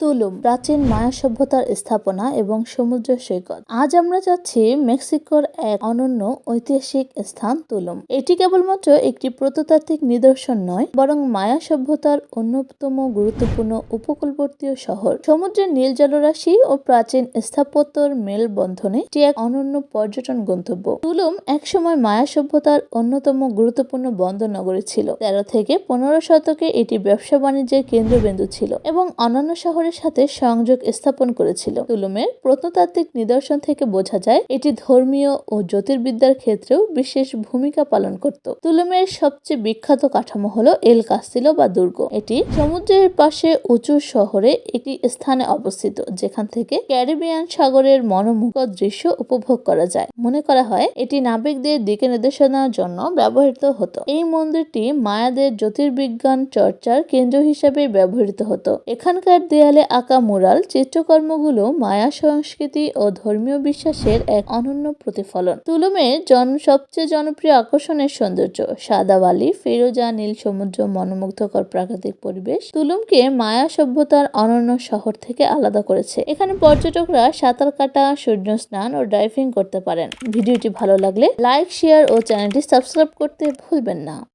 তুলুম, প্রাচীন মায়া সভ্যতার স্থাপনা এবং সমুদ্র সৈকত। আজ আমরা যাচ্ছি মেক্সিকোর এক অনন্য ঐতিহাসিক স্থান তুলুম। এটি কেবলমাত্র একটি প্রত্নতাত্ত্বিক নিদর্শন নয়, বরং মায়া সভ্যতার অন্যতম গুরুত্বপূর্ণ উপকূলবর্তী শহর। সমুদ্রের নীল জলরাশি ও প্রাচীন স্থাপত্যর মেলবন্ধনে এটি এক অনন্য পর্যটন গন্তব্য। তুলুম একসময় মায়া সভ্যতার অন্যতম গুরুত্বপূর্ণ বন্দর নগরী ছিল। তেরো থেকে পনেরো শতকে এটি ব্যবসা বাণিজ্যের কেন্দ্রবিন্দু ছিল এবং অন্যান্য শহরের সাথে সংযোগ স্থাপন করেছিল। তুলুমের প্রত্নতাত্ত্বিক নিদর্শন থেকে বোঝা যায়, এটি ধর্মীয় ও জ্যোতির্বিদ্যার ক্ষেত্রেও বিশেষ ভূমিকা পালন করত। তুলুমের সবচেয়ে বিখ্যাত কাঠামো হলো এল কাস্তিলো বা দুর্গ। এটি সমুদ্রের পাশে উঁচু শহরে একটি স্থানে অবস্থিত, যেখান থেকে ক্যারিবিয়ান সাগরের মনোমুগ্ধ দৃশ্য উপভোগ করা যায়। মনে করা হয়, এটি নাবিকদের দিকে নির্দেশনার জন্য ব্যবহৃত হতো। এই মন্দিরটি মায়াদের জ্যোতির্বিজ্ঞান চর্চার কেন্দ্র হিসেবে ব্যবহৃত হতো। এখানকার দেয়ালে আঁকা মুরাল চিত্রকর্মগুলো মায়া সংস্কৃতি ও ধর্মীয় বিশ্বাসের এক অনন্য প্রতিফলন। তুলুমের জন, সবচেয়ে জনপ্রিয় আকর্ষণের সৌন্দর্য, সাদা বালি, ফিরোজা, নীল সমুদ্র, মনোমুগ্ধকর প্রাকৃতিক পরিবেশ, তুলুমকে মায়া সভ্যতার অনন্য শহর থেকে আলাদা করেছে। এখানে পর্যটকরা সাঁতার কাটা, সূর্য স্নান ও ডাইভিং করতে পারেন। ভিডিওটি ভালো লাগলে লাইক, শেয়ার ও চ্যানেলটি সাবস্ক্রাইব করতে ভুলবেন না।